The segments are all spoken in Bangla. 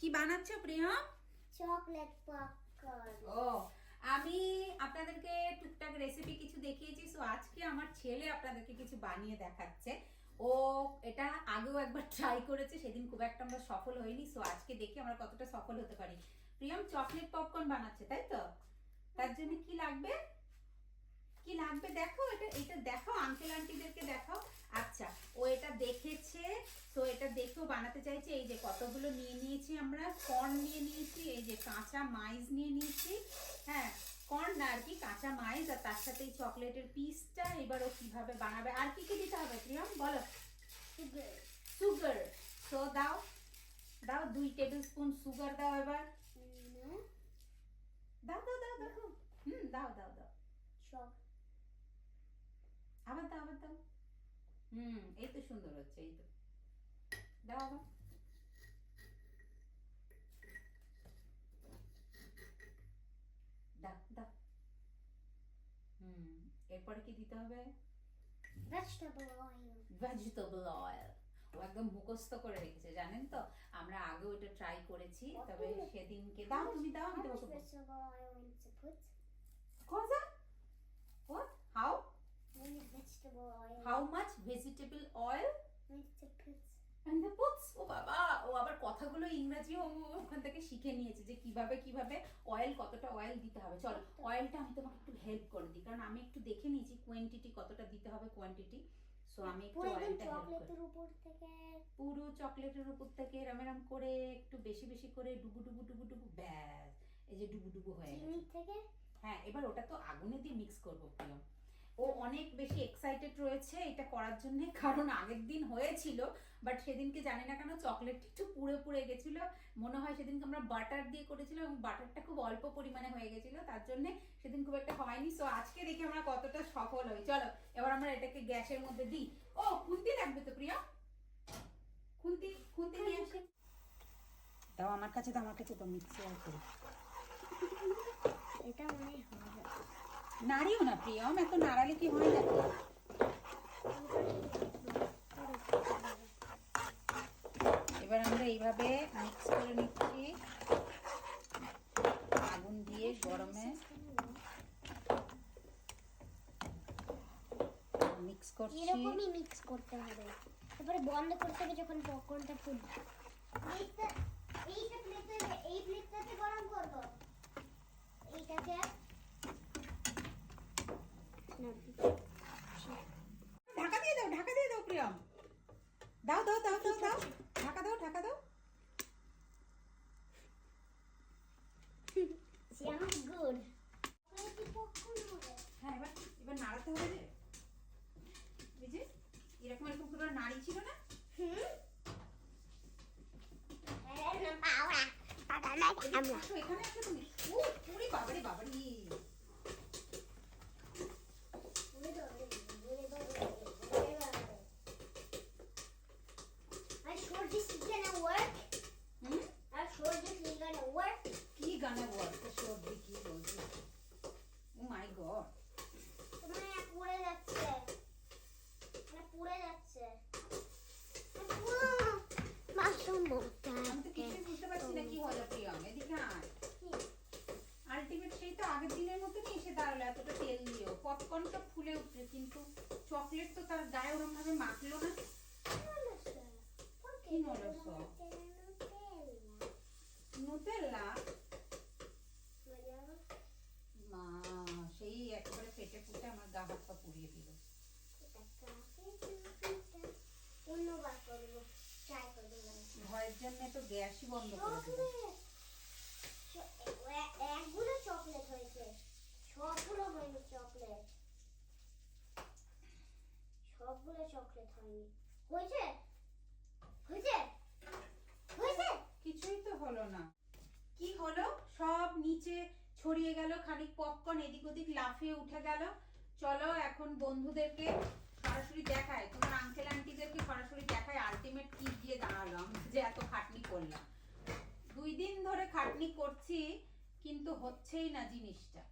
কি বানাচ্ছ প্রিয়ম? Chocolate popcorn. ও আমি আপনাদেরকে টুকটাক রেসিপি কিছু দেখিয়েছি সো আজকে আমার ছেলে আপনাদেরকে কিছু বানিয়ে দেখাচ্ছে। ও এটা আগেও একবার ট্রাই করেছে সেদিন খুব একটা আমরা সফল হইনি সো আজকে দেখি আমরা কতটা সফল হতে পারি। প্রিয়ম চকলেট পপকর্ন বানাচ্ছে তাই তো? তার জন্য কি লাগবে? কি লাগবে? দেখো এটা এটা দেখাও আঙ্কেল আন্টিদেরকে দেখাও। আচ্ছা ও এটা দেখেছে তো এটা দেখেও বানাতে চাইছে। এই যে কতগুলো নিয়ে নিয়েছি আমরা। কর্ন নিয়ে নিয়েছি এই যে কাঁচা মাইজ নিয়ে নিয়েছি। হ্যাঁ কর্ন না আর কি কাঁচা মাইজ আর তার সাথে এই চকলেটের পিসটা এবার ও কীভাবে বানাবে? আর কি কি দিতে হবে প্রিয়ম? বলো। সুগার সুগার তো দাও। দাও দুই টেবিল স্পুন সুগার দাও এবার। দাও দাও দাও দাও হুম দাও দাও দাও চক আবার দাও আবার দাও হুম এই তো সুন্দর হচ্ছে এই তো। দাও আবার দাও দাও। হুম এরপরে কি দিতে হবে? ভেজিটেবল অয়েল ভেজিটেবল অয়েল ও একদম মুখস্থ করে রেখেছে জানেন তো? আমরা আগেও এটা ট্রাই করেছি তবে সেদিনকে দাও তুমি দাও আমি তোমাকে। To put. and the puts ও বাবা ও আবার কথাগুলো ইংরেজি ও ওখান থেকে শিখে নিয়েছে যে কীভাবে কীভাবে অয়েল কতটা অয়েল দিতে হবে। চলো অয়েলটা আমি তোমাকে একটু হেল্প করে দিই কারণ আমি একটু দেখে নিয়েছি কোয়ান্টিটি কতটা দিতে হবে কোয়ান্টিটি সো আমি একটু অয়েলটা চকলেটের উপর থেকে। পুরো চকলেটের উপর থেকে এরম এরম করে একটু বেশি বেশি করে ডুবু ডুবু ডুবু ডুবু ব্যাস এই যে ডুবু ডুবু হয়ে গেছে। থেকে? হ্যাঁ এবার ওটা তো আগুনে দিয়ে মিক্স করব প্রিয়ম। ও অনেক বেশি এক্সাইটেড রয়েছে এটা করার জন্য কারণ আগের দিন হয়েছিল বাট সেদিনকে জানি না কেন চকলেট একটু পুড়ে পুড়ে গেছিল। মনে হয় সেদিনকে আমরা বাটার দিয়ে করেছিলাম এবং বাটারটা খুব অল্প পরিমাণে হয়ে গেছিল তার জন্যে সেদিন খুব একটা হয়নি। সো আজকে দেখি আমরা কতটা সফল হই। চলো এবার আমরা এটাকে গ্যাসের মধ্যে দিই। ও খুন্তি লাগবে তো প্রিয়া? খুন্তি খুন্তি নিয়ে আসি দাও আমার কাছে তো আমার কাছে তো মিক্সার করে। এটা মনে হবে নাড়িও না প্রিয়ম এত নাড়ালে কি হয় না এবার আমরা এইভাবে মিক্স করে নিচ্ছি। আগুন দিয়ে গরমে। মিক্স করছি। এরকমই মিক্স করতে হবে। তারপরে বন্ধ করতে হবে যখন পপকর্নটা ফুটবে। এইটা এইটা প্লেটে এই প্লেটটাতে গরম করব। এইটাকে ঢাকা দিয়ে দাও ঢাকা দিয়ে দাও প্রিয়ম। দাও দাও দাও দাও দাও। ঢাকা দাও ঢাকা দাও। হ্যাঁ এবার এবার নাড়াতে হবে যে। এই যে এরকম এরকম নাড়ি ছিল না? হুম এখানে আসো তুমি। ও পুরি বাবারে বাবারি I'm sure this is gonna work. Hmm I'm sure this is gonna work. কি গানে বলতে সর্দি কি বলছে ও মাই গড তোমার না পুড়ে যাচ্ছে পুড়ে যাচ্ছে মাশরুম বলতে আমি তো কিছুই বুঝতে পারছি না কি হলো প্রিয়ম এদিকে আয় আলটিমেট সেই তো আগের দিনের মতনই এসে দাঁড়াল এতটা তেল দিয়েও পপকর্নটা ফুলে উঠছে কিন্তু চকলেট তো তার গায়ে ওরম ভাবে মাখলো না Chi non lo so? নুতেল্লা মা সেই একেবারে পেটে ফুটে আমার গা হাত পা পুড়িয়ে দিল। ভয়ের জন্য তো গ্যাসই বন্ধ করে দিল। একগুলো চকলেট হয়েছে সবগুলো হয়নি চকলেট সবগুলো চকলেট হয়নি। হয়েছে? হয়েছে? হলো না। কি হলো? সব নিচে ছড়িয়ে গেল, খানিক পপকর্ন এদিক ওদিক লাফিয়ে উঠে গেল। চলো এখন বন্ধুদেরকে সরাসরি দেখায় তোমার আঙ্কেল আন্টিদেরকে সরাসরি দেখায় আলটিমেট কি দিয়ে দাঁড়ালাম যে এত খাটনি করলাম। দুই দিন ধরে খাটনি করছি, কিন্তু হচ্ছেই না জিনিসটা।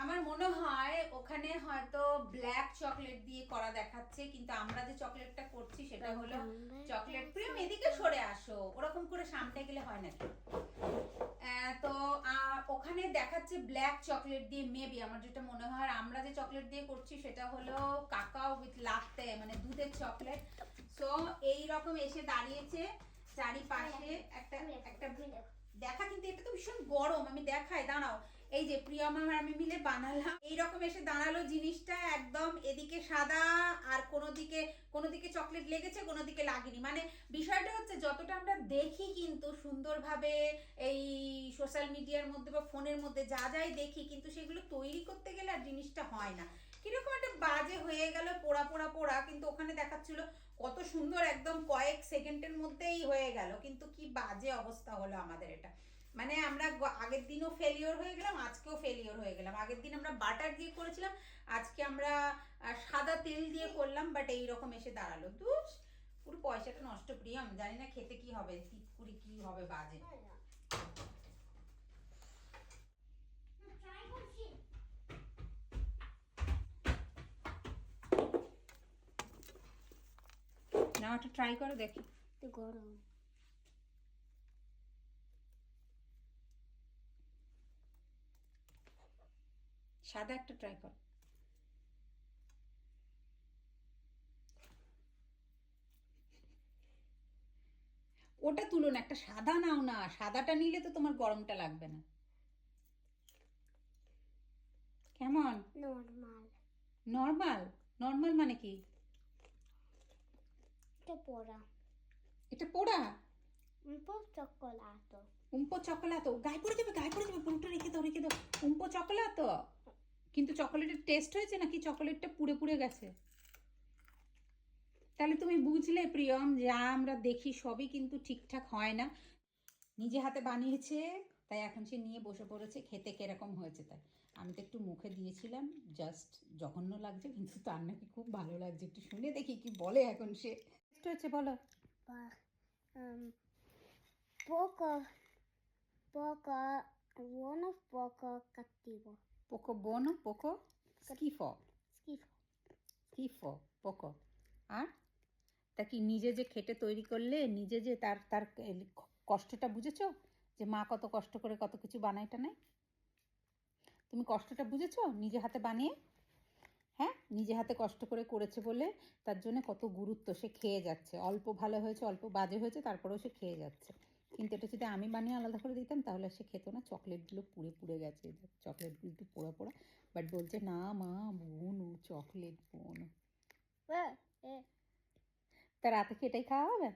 আমার মনে হয় ওখানে হয়তো ব্ল্যাক চকলেট দিয়ে করা দেখাচ্ছে কিন্তু আমরা যে চকলেটটা করছি সেটা হলো চকলেট প্রেম এদিকে সরে আসো ওরা রকম করে সামনে গেলে হয় নাকি? তো ওখানে দেখাচ্ছে ব্ল্যাক চকলেট দিয়ে মেবি আমার যেটা মনে হয় আমরা যে চকলেট দিয়ে করছি সেটা হলো কাকাও উইথ লাত্তে মানে দুধের চকলেট সো এই রকম এসে দাঁড়িয়েছে চারিপাশে একটা একটা দেখা কিন্তু এটা তো ভীষণ গরম আমি দেখাই দাঁড়াও। এই যে প্রিয়মা আর আমি মিলে বানালাম। এইরকম এসে দাঁড়াল জিনিসটা একদম এদিকে সাদা আর কোনো দিকে কোনো দিকে চকলেট লেগেছে, কোনো দিকে লাগেনি। মানে বিষয়টা হচ্ছে যতটা আমরা দেখি কিন্তু সুন্দরভাবে এই সোশ্যাল মিডিয়ার মধ্যে বা ফোনের মধ্যে যা যাই দেখি কিন্তু সেগুলো তৈরি করতে গেলে আর জিনিসটা হয় না। কীরকম একটা বাজে হয়ে গেল পোড়া পোড়া পোড়া, কিন্তু ওখানে দেখাচ্ছিল কত সুন্দর একদম কয়েক সেকেন্ডের মধ্যেই হয়ে গেল। কিন্তু কি বাজে অবস্থা হলো আমাদের এটা। মানে আমরা আগের দিনও ফেলিওর হয়ে গেলাম আজকেও ফেলিওর হয়ে গেলাম। আগের দিন আমরা বাটার দিয়ে করেছিলাম আজকে আমরা সাদা তেল দিয়ে করলাম বাট এইরকম এসে দাঁড়াল। দুষ পুরো পয়সাটা নষ্ট প্রিয়ম জানি না খেতে কি হবে তিতকুড়ি কি হবে বাজে। না ওটা ট্রাই করে দেখি। তো গরম। সাদা একটা ট্রাই কর। ওটা তুলো না একটা সাদা নাও না সাদাটা নিলে তো তোমার গরমটা লাগবে না। কেমন? নর্মাল নর্মাল নর্মাল মানে কি? এটা পড়া। এটা পোড়া? po' cioccolato উম্পো চকোলাতো। গায়ে পড়ে যাবে গায়ে পড়ে যাবে পুরোটা রেখে দাও রেখে দাও। উম্পো চকোলাতো? কিন্তু চকোলেটের টেস্ট হয়েছে নাকি চকোলেটটা পুড়ে পুড়ে গেছে? তাহলে তুমি বুঝলে প্রিয়ম যা আমরা দেখি সবই কিন্তু ঠিকঠাক হয় না। নিজে হাতে বানিয়েছে তাই এখন সে নিয়ে বসে পড়েছে খেতে কীরকম হয়েছে তাই আমি তো একটু মুখে দিয়েছিলাম জাস্ট জঘন্য লাগছে কিন্তু তার নাকি খুব ভালো লাগছে। একটু শুনে দেখি কি বলে এখন সে। টেস্ট হয়েছে বলো। pa- um, poco poco buono poco cattivo পোকো বোনো পোকো স্কিফো schifo স্কিফো পোকো আর তা কি নিজে যে খেটে তৈরি করলে নিজে যে তার তার কষ্টটা বুঝেছ? যে মা কত কষ্ট করে কত কিছু বানায় টানায়? তুমি কষ্টটা বুঝেছ? নিজে হাতে বানিয়ে? হ্যাঁ? নিজে হাতে কষ্ট করে করেছে বলে তার জন্য কত গুরুত্ব সে খেয়ে যাচ্ছে। অল্প ভালো হয়েছে অল্প বাজে হয়েছে তারপরেও সে খেয়ে যাচ্ছে। কিন্তু এটা যদি আমি বানিয়ে আলাদা করে দিতাম তাহলে সে খেত না। চকলেটগুলো পুড়ে পুড়ে গেছে। চকলেটগুলো একটু পোড়া পোড়া। বাট বলছে না মা বোনো চকলেট বোন. তা রাতে কি এটাই খাওয়া হবে?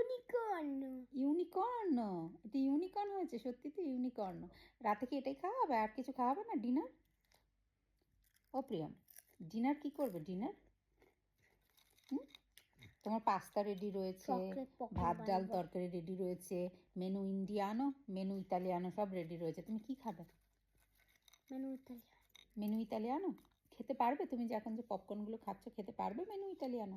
unicorn ইউনিকর্ন এটা ইউনিকর্ন হয়েছে সত্যি তো ইউনিকর্ন রাতে কি এটাই খাওয়া হবে? আর কিছু খাওয়া হবে না? ডিনার ও প্রিয়ম ডিনার কি করবে? ডিনার তোমার পাস্তা রেডি রয়েছে ভাত ডাল তরকারি রেডি রয়েছে মেনু ইন্ডিয়ানো মেনু ইতালিয়ানো সব রেডি রয়েছে। তুমি কি খাবে? মেনু ইতালিয়ানো মেনু ইতালিয়ানো খেতে পারবে? তুমি যে এখন যে পপকর্নগুলো খাচ্ছ খেতে পারবে মেনু ইতালিয়ানো